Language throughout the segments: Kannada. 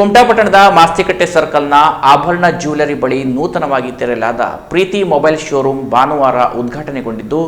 ಕುಮಟಾ ಪಟ್ಟಣದ ಮಾಸ್ತಿಕಟ್ಟೆ ಸರ್ಕಲ್ನ ಆಭರಣ ಜ್ಯುವೆಲರಿ ಬಳಿ ನೂತನವಾಗಿ ತೆರೆಯಲಾದ ಪ್ರೀತಿ ಮೊಬೈಲ್ ಶೋರೂಮ್ ಭಾನುವಾರ ಉದ್ಘಾಟನೆಗೊಂಡಿದ್ದು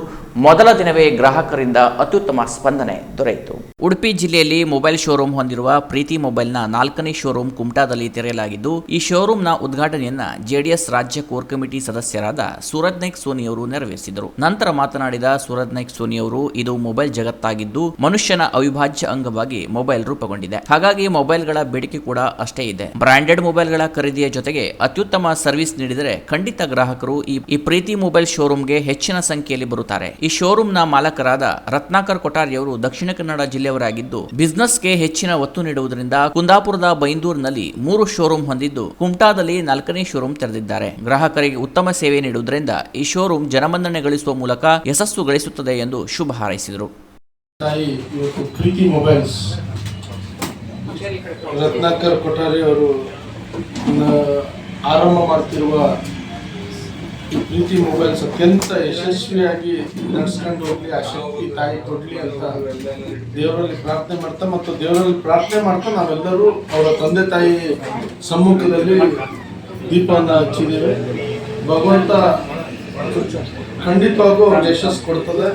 ಮೊದಲ ದಿನವೇ ಗ್ರಾಹಕರಿಂದ ಅತ್ಯುತ್ತಮ ಸ್ಪಂದನೆ ದೊರೆಯಿತು. ಉಡುಪಿ ಜಿಲ್ಲೆಯಲ್ಲಿ ಮೊಬೈಲ್ ಶೋರೂಮ್ ಹೊಂದಿರುವ ಪ್ರೀತಿ ಮೊಬೈಲ್ನ ನಾಲ್ಕನೇ ಶೋರೂಮ್ ಕುಮಟಾದಲ್ಲಿ ತೆರೆಯಲಾಗಿದ್ದು, ಈ ಶೋರೂಮ್ನ ಉದ್ಘಾಟನೆಯನ್ನ ಜೆಡಿಎಸ್ ರಾಜ್ಯ ಕೋರ್ ಕಮಿಟಿ ಸದಸ್ಯರಾದ ಸೂರಜ್ ನಾಯ್ಕ್ ಸೋನಿ ಅವರು ನೆರವೇರಿಸಿದರು. ನಂತರ ಮಾತನಾಡಿದ ಸೂರಜ್ ನಾಯ್ಕ್ ಸೋನಿ ಅವರು, ಇದು ಮೊಬೈಲ್ ಜಗತ್ತಾಗಿದ್ದು, ಮನುಷ್ಯನ ಅವಿಭಾಜ್ಯ ಅಂಗವಾಗಿ ಮೊಬೈಲ್ ರೂಪುಗೊಂಡಿದೆ. ಹಾಗಾಗಿ ಮೊಬೈಲ್ಗಳ ಬೇಡಿಕೆ ಕೂಡ ಅಷ್ಟೇ ಇದೆ. ಬ್ರಾಂಡೆಡ್ ಮೊಬೈಲ್ಗಳ ಖರೀದಿಯ ಜೊತೆಗೆ ಅತ್ಯುತ್ತಮ ಸರ್ವಿಸ್ ನೀಡಿದರೆ ಖಂಡಿತ ಗ್ರಾಹಕರು ಈ ಈ ಪ್ರೀತಿ ಮೊಬೈಲ್ ಶೋರೂಮ್ಗೆ ಹೆಚ್ಚಿನ ಸಂಖ್ಯೆಯಲ್ಲಿ ಬರುತ್ತಾರೆ. ಈ ಶೋರೂಮ್ನ ಮಾಲಕರಾದ ರತ್ನಾಕರ್ ಕೊಠಾರಿಯವರು ದಕ್ಷಿಣ ಕನ್ನಡ ಜಿಲ್ಲೆಯವರಾಗಿದ್ದು ಬಿಸ್ನೆಸ್ಗೆ ಹೆಚ್ಚಿನ ಒತ್ತು ನೀಡುವುದರಿಂದ ಕುಂದಾಪುರದ ಬೈಂದೂರಿನಲ್ಲಿ ಮೂರು ಶೋರೂಮ್ ಹೊಂದಿದ್ದು, ಕುಮಟಾದಲ್ಲಿ ನಾಲ್ಕನೇ ಶೋರೂಮ್ ತೆರೆದಿದ್ದಾರೆ. ಗ್ರಾಹಕರಿಗೆ ಉತ್ತಮ ಸೇವೆ ನೀಡುವುದರಿಂದ ಈ ಶೋರೂಮ್ ಜನಮನ್ನಣೆ ಗಳಿಸುವ ಮೂಲಕ ಯಶಸ್ಸು ಗಳಿಸುತ್ತದೆ ಎಂದು ಶುಭ ಹಾರೈಸಿದರು. ರತ್ನಾಕರ್ ಕೊಠಾರಿ ಅವರು ಆರಂಭ ಮಾಡ್ತಿರುವ ಪ್ರೀತಿ ಮೊಬೈಲ್ಸ್ ಅತ್ಯಂತ ಯಶಸ್ವಿಯಾಗಿ ನಡೆಸ್ಕೊಂಡು ಹೋಗ್ಲಿ, ಆ ಶಕ್ತಿ ತಾಯಿ ಕೊಡ್ಲಿ ಅಂತ ದೇವರಲ್ಲಿ ಪ್ರಾರ್ಥನೆ ಮಾಡ್ತಾ ಮತ್ತು ದೇವರಲ್ಲಿ ಪ್ರಾರ್ಥನೆ ಮಾಡ್ತಾ ನಾವೆಲ್ಲರೂ ಅವರ ತಂದೆ ತಾಯಿ ಸಮ್ಮುಖದಲ್ಲಿ ದೀಪವನ್ನು ಹಚ್ಚಿದ್ದೇವೆ. ಭಗವಂತ ಖಂಡಿತವಾಗೂ ಅವ್ರಿಗೆ ಯಶಸ್ಸು ಕೊಡ್ತದೆ.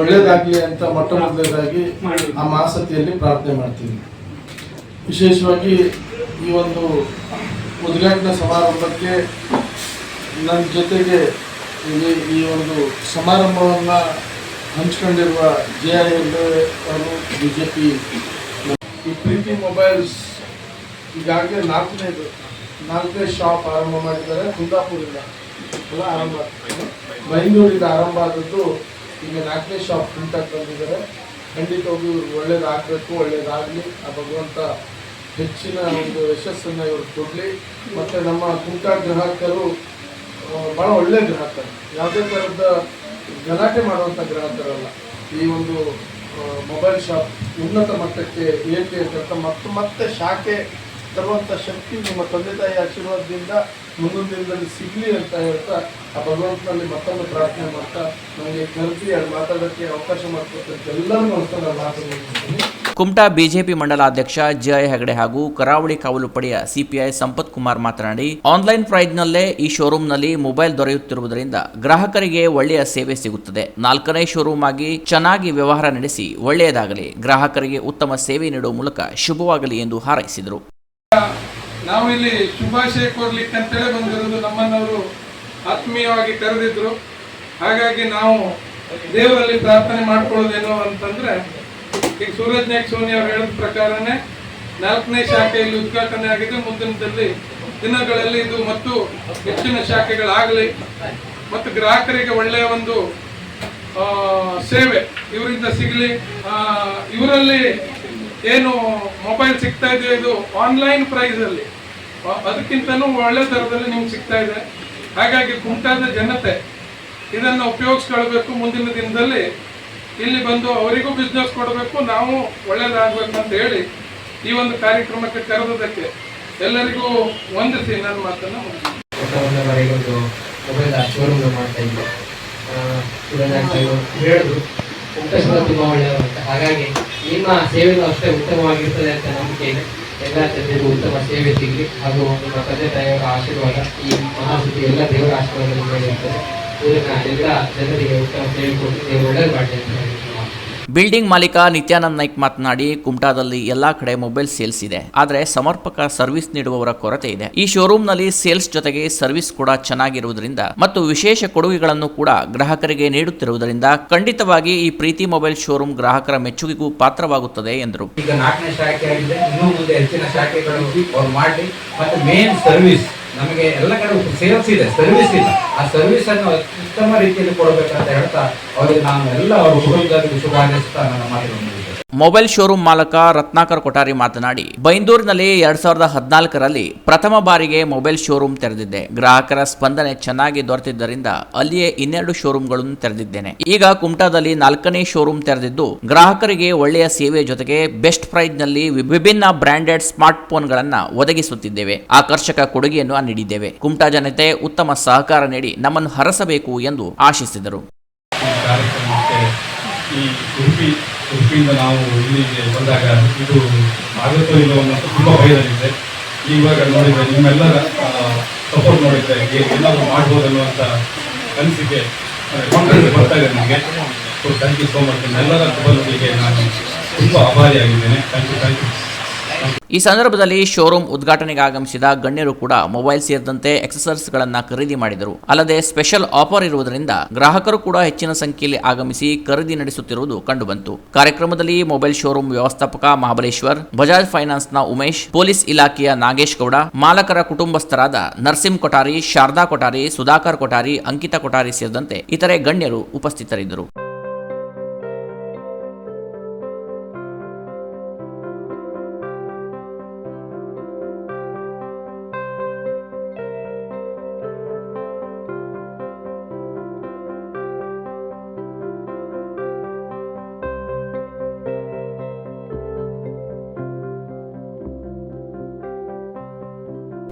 ಒಳ್ಳೇದಾಗಲಿ ಅಂತ ಮೊಟ್ಟ ಮೊದಲೇದಾಗಿ ಆ ಮಾಸತಿಯಲ್ಲಿ ಪ್ರಾರ್ಥನೆ ಮಾಡ್ತೀವಿ. ವಿಶೇಷವಾಗಿ ಈ ಒಂದು ಉದ್ಘಾಟನಾ ಸಮಾರಂಭಕ್ಕೆ ನನ್ನ ಜೊತೆಗೆ ಇಲ್ಲಿ ಈ ಒಂದು ಸಮಾರಂಭವನ್ನು ಹಂಚ್ಕೊಂಡಿರುವ ಜೆ ಐ ಅವರು ಬಿ ಜೆ ಪಿ ಈ ಪ್ರೀತಿ ಮೊಬೈಲ್ಸ್ ಈಗಾಗಲೇ ನಾಲ್ಕನೇದು, ನಾಲ್ಕನೇ ಶಾಪ್ ಆರಂಭ ಮಾಡಿದ್ದಾರೆ ಕುಂದಾಪುರಿಂದ ಎಲ್ಲ ಆರಂಭ. ಆಗ್ತದೆ ಆರಂಭ ಆದದ್ದು ಈಗ ನಾಲ್ಕನೇ ಶಾಪ್ ಕುಂಟಾಕ್ ಬಂದಿದ್ದಾರೆ. ಖಂಡಿತವಾಗಿ ಇವ್ರಿಗೆ ಒಳ್ಳೇದಾಗಬೇಕು, ಒಳ್ಳೇದಾಗಲಿ. ಆ ಭಗವಂತ ಹೆಚ್ಚಿನ ಒಂದು ಯಶಸ್ಸನ್ನು ಇವರು ಕೊಡಲಿ. ಮತ್ತು ನಮ್ಮ ಕುಂಟಾ ಗ್ರಾಹಕರು ಭಾಳ ಒಳ್ಳೆ ಗ್ರಾಹಕರು ಯಾವುದೇ ಥರದ ಗಲಾಟೆ ಮಾಡುವಂಥ ಗ್ರಾಹಕರಲ್ಲ. ಈ ಒಂದು ಮೊಬೈಲ್ ಶಾಪ್ ಉನ್ನತ ಮಟ್ಟಕ್ಕೆ ಏಕೆ ಅಂತ ಮತ್ತು ಮತ್ತೆ ಶಾಖೆ ತರುವಂಥ ಶಕ್ತಿ ನಿಮ್ಮ ತಂದೆ ತಾಯಿ ಆಶೀರ್ವಾದದಿಂದ ಮುಂದಿನ ದಿನದಲ್ಲಿ ಸಿಗಲಿ ಅಂತ ಹೇಳ್ತಾ, ಆ ಭಗವಂತನಲ್ಲಿ ಮತ್ತೊಮ್ಮೆ ಪ್ರಾರ್ಥನೆ ಮಾಡ್ತಾ, ನನಗೆ ಕರೆದಿ ಅಲ್ಲಿ ಮಾತಾಡೋಕ್ಕೆ ಅವಕಾಶ ಮಾಡಿಕೊಟ್ಟಂತ ಎಲ್ಲರೂ ನಮಸ್ಕಾರ ನಾನು ಮಾತಾಡ್ತೀನಿ ಕುಮಟಾ ಬಿಜೆಪಿ ಮಂಡಲಾಧ್ಯಕ್ಷ ಜಯ ಹೆಗಡೆ ಹಾಗೂ ಕರಾವಳಿ ಕಾವಲು ಪಡೆಯ ಸಿಪಿಐ ಸಂಪತ್ ಕುಮಾರ್ ಮಾತನಾಡಿ, ಆನ್ಲೈನ್ ಪ್ರೈಸ್ನಲ್ಲೇ ಈ ಶೋರೂಮ್ನಲ್ಲಿ ಮೊಬೈಲ್ ದೊರೆಯುತ್ತಿರುವುದರಿಂದ ಗ್ರಾಹಕರಿಗೆ ಒಳ್ಳೆಯ ಸೇವೆ ಸಿಗುತ್ತದೆ. ನಾಲ್ಕನೇ ಶೋರೂಮ್ ಆಗಿ ಚೆನ್ನಾಗಿ ವ್ಯವಹಾರ ನಡೆಸಿ ಒಳ್ಳೆಯದಾಗಲಿ. ಗ್ರಾಹಕರಿಗೆ ಉತ್ತಮ ಸೇವೆ ನೀಡುವ ಮೂಲಕ ಶುಭವಾಗಲಿ ಎಂದು ಹಾರೈಸಿದರು. ನಾವು ಇಲ್ಲಿ ಶುಭಾಶಯ ಕೋರ್ಲಿಕ್ಕೆ ಅಂತೇಳಿ ಬಂದಿರೋದು ನಮ್ಮನ್ನವರು ಆತ್ಮೀಯವಾಗಿ ಕರೆದಿದ್ರು. ಹಾಗಾಗಿ ನಾವು ದೇವರಲ್ಲಿ ಪ್ರಾರ್ಥನೆ ಮಾಡ್ಕೊಳ್ಳೋದೇನು ಅಂತಂದ್ರೆ ಈಗ ಸೂರಜ್ ನಾಯ್ಕ್ ಸೋನಿ ಅವರು ಹೇಳಿದ ಪ್ರಕಾರನೇ ನಾಲ್ಕನೇ ಶಾಖೆಯಲ್ಲಿ ಉದ್ಘಾಟನೆ ಆಗಿದೆ. ಮುಂದಿನದಲ್ಲಿ ದಿನಗಳಲ್ಲಿ ಇದು ಮತ್ತು ಹೆಚ್ಚಿನ ಶಾಖೆಗಳಾಗಲಿ ಮತ್ತು ಗ್ರಾಹಕರಿಗೆ ಒಳ್ಳೆಯ ಒಂದು ಸೇವೆ ಇವರಿಂದ ಸಿಗಲಿ. ಇವರಲ್ಲಿ ಏನು ಮೊಬೈಲ್ ಸಿಗ್ತಾ ಇದೆಯೋ ಇದು ಆನ್ಲೈನ್ ಪ್ರೈಸಲ್ಲಿ ಅದಕ್ಕಿಂತಲೂ ಒಳ್ಳೆ ದರದಲ್ಲಿ ನಿಮ್ಗೆ ಸಿಗ್ತಾ ಇದೆ. ಹಾಗಾಗಿ ಕುಮಟಾದ ಜನತೆ ಇದನ್ನು ಉಪಯೋಗಿಸ್ಕೊಳ್ಬೇಕು ಮುಂದಿನ ದಿನದಲ್ಲಿ. ಇಲ್ಲಿ ಬಂದು ಅವರಿಗೂ ಬಿಸ್ನೆಸ್ ಕೊಡಬೇಕು, ನಾವು ಒಳ್ಳೇದಾಗಬೇಕು ಅಂತ ಹೇಳಿ ಈ ಒಂದು ಕಾರ್ಯಕ್ರಮಕ್ಕೆ ಕರೆದದಕ್ಕೆ ಎಲ್ಲರಿಗೂ ವಂದಿಸಿ ನನ್ನ ಮಾತನ್ನು ಒಂದು ಮೊಬೈಲ್ ಶೋರೂಮ್ ಮಾಡ್ತಾ ಇದ್ದೆ. ಹೇಳಿದ್ರು ಊಟ ತುಂಬ ಒಳ್ಳೆಯದು ಅಂತ ಹಾಗಾಗಿ ನಿಮ್ಮ ಸೇವೆಗೂ ಅಷ್ಟೇ ಉತ್ತಮವಾಗಿರ್ತದೆ ಅಂತ ನಂಬಿಕೆ ಇದೆ. ಎಲ್ಲ ಜನರಿಗೂ ಉತ್ತಮ ಸೇವೆ ಸಿಗಲಿ. ಹಾಗೂ ನಿಮ್ಮ ತಂದೆ ತಾಯಿಯವರ ಆಶೀರ್ವಾದ ಈ ಮಹಾಸುದ್ದಿ ಎಲ್ಲ ದೇವರ ಆಶೀರ್ವಾದ ಇರ್ತದೆ. ಇದನ್ನ ಎಲ್ಲ ಜನರಿಗೆ ಉತ್ತಮ ಸೇವೆ ಕೊಟ್ಟು ಅಂತ ಹೇಳಿ. ಬಿಲ್ಡಿಂಗ್ ಮಾಲೀಕ ನಿತ್ಯಾನಂದ್ ನಾಯ್ಕ್ ಮಾತನಾಡಿ, ಕುಮಟಾದಲ್ಲಿ ಎಲ್ಲಾ ಕಡೆ ಮೊಬೈಲ್ ಸೇಲ್ಸ್ ಇದೆ. ಆದರೆ ಸಮರ್ಪಕ ಸರ್ವಿಸ್ ನೀಡುವವರ ಕೊರತೆ ಇದೆ. ಈ ಶೋರೂಮ್ನಲ್ಲಿ ಸೇಲ್ಸ್ ಜೊತೆಗೆ ಸರ್ವಿಸ್ ಕೂಡ ಚೆನ್ನಾಗಿರುವುದರಿಂದ ಮತ್ತು ವಿಶೇಷ ಕೊಡುಗೆಗಳನ್ನು ಕೂಡ ಗ್ರಾಹಕರಿಗೆ ನೀಡುತ್ತಿರುವುದರಿಂದ ಖಂಡಿತವಾಗಿ ಈ ಪ್ರೀತಿ ಮೊಬೈಲ್ ಶೋರೂಮ್ ಗ್ರಾಹಕರ ಮೆಚ್ಚುಗೆಗೂ ಪಾತ್ರವಾಗುತ್ತದೆ ಎಂದರು. ಈಗ ನಾಲ್ಕನೇ ಶಾಖೆ ಇನ್ನೂ ಮುಂದೆ ಹೆಚ್ಚಿನ ಶಾಖೆಗಳು ಮಾಡಿ ಮತ್ತು ಮೇನ್ ಸರ್ವಿಸ್ ನಮಗೆ ಎಲ್ಲ ಸೇಲ್ಸ್ ಇದೆ ಸರ್ವಿಸ್ ಇಲ್ಲ. ಆ ಸರ್ವಿಸ್ ಅನ್ನು ಉತ್ತಮ ರೀತಿಯಲ್ಲಿ ಕೊಡಬೇಕಂತ ಹೇಳ್ತಾ ಅವರಿಗೆ ನಾನು ಎಲ್ಲ ಅವರ ಶುಭ ಹಾರೈಸ್ತಾ ನನ್ನ ಮಾತಿನೊಂದಿಗೆ. ಮೊಬೈಲ್ ಶೋರೂಮ್ ಮಾಲಕ ರತ್ನಾಕರ್ ಕೊಠಾರಿ ಮಾತನಾಡಿ, ಬೈಂದೂರಿನಲ್ಲಿ ಎರಡ್ ಸಾವಿರದ ಹದಿನಾಲ್ಕರಲ್ಲಿ ಪ್ರಥಮ ಬಾರಿಗೆ ಮೊಬೈಲ್ ಶೋರೂಮ್ ತೆರೆದಿದ್ದೆ. ಗ್ರಾಹಕರ ಸ್ಪಂದನೆ ಚೆನ್ನಾಗಿ ದೊರೆತಿದ್ದರಿಂದ ಅಲ್ಲಿಯೇ ಇನ್ನೆರಡು ಶೋರೂಮ್ಗಳನ್ನು ತೆರೆದಿದ್ದೇನೆ. ಈಗ ಕುಮಟಾದಲ್ಲಿ ನಾಲ್ಕನೇ ಶೋರೂಮ್ ತೆರೆದಿದ್ದು, ಗ್ರಾಹಕರಿಗೆ ಒಳ್ಳೆಯ ಸೇವೆ ಜೊತೆಗೆ ಬೆಸ್ಟ್ ಪ್ರೈಸ್ನಲ್ಲಿ ವಿಭಿನ್ನ ಬ್ರಾಂಡೆಡ್ ಸ್ಮಾರ್ಟ್ ಫೋನ್ಗಳನ್ನ ಒದಗಿಸುತ್ತಿದ್ದೇವೆ. ಆಕರ್ಷಕ ಕೊಡುಗೆಯನ್ನು ನೀಡಿದ್ದೇವೆ. ಕುಮಟಾ ಜನತೆ ಉತ್ತಮ ಸಹಕಾರ ನೀಡಿ ನಮ್ಮನ್ನು ಹರಸಬೇಕು ಎಂದು ಆಶಿಸಿದರು. ಉಡುಪಿಯಿಂದ ನಾವು ಇಲ್ಲಿಗೆ ಬಂದಾಗ ಇದು ಆಗುತ್ತೋ ಇಲ್ಲೋ ಅನ್ನೋದು ತುಂಬ ಭಯದಲ್ಲಿದೆ. ಇವಾಗ ನೋಡಿದರೆ ನಿಮ್ಮೆಲ್ಲರ ಸಪೋರ್ಟ್ ನೋಡಿದರೆ ಏನಾದರೂ ಮಾಡ್ಬೋದು ಅನ್ನುವಂಥ ಅನಿಸಿಕೆ ಕಾನ್ಫಿಡೆನ್ಸ್ ಬರ್ತಾ ಇದೆ ನನಗೆ so thank you so much ನಿಮ್ಮೆಲ್ಲರ ಬೆಂಬಲಕ್ಕೆ ನಾನು ತುಂಬ ಆಭಾರಿಯಾಗಿದ್ದೇನೆ. ಥ್ಯಾಂಕ್ ಯು ಥ್ಯಾಂಕ್ ಯು ಈ ಸಂದರ್ಭದಲ್ಲಿ ಶೋರೂಮ್ ಉದ್ಘಾಟನೆಗೆ ಆಗಮಿಸಿದ ಗಣ್ಯರು ಕೂಡ ಮೊಬೈಲ್ ಸೇರಿದಂತೆ ಎಕ್ಸಸರೀಸ್ಗಳನ್ನ ಖರೀದಿ ಮಾಡಿದರು. ಅಲ್ಲದೆ ಸ್ಪೆಷಲ್ ಆಫರ್ ಇರುವುದರಿಂದ ಗ್ರಾಹಕರು ಕೂಡ ಹೆಚ್ಚಿನ ಸಂಖ್ಯೆಯಲ್ಲಿ ಆಗಮಿಸಿ ಖರೀದಿ ನಡೆಸುತ್ತಿರುವುದು ಕಂಡುಬಂತು. ಕಾರ್ಯಕ್ರಮದಲ್ಲಿ ಮೊಬೈಲ್ ಶೋರೂಮ್ ವ್ಯವಸ್ಥಾಪಕ ಮಹಾಬಲೇಶ್ವರ್, ಬಜಾಜ್ ಫೈನಾನ್ಸ್ನ ಉಮೇಶ್, ಪೊಲೀಸ್ ಇಲಾಖೆಯ ನಾಗೇಶ್ ಗೌಡ, ಮಾಲಕರ ಕುಟುಂಬಸ್ಥರಾದ ನರ್ಸಿಂ ಕೊಠಾರಿ, ಶಾರದಾ ಕೊಠಾರಿ, ಸುಧಾಕರ್ ಕೊಠಾರಿ, ಅಂಕಿತಾ ಕೊಠಾರಿ ಸೇರಿದಂತೆ ಇತರೆ ಗಣ್ಯರು ಉಪಸ್ಥಿತರಿದ್ದರು.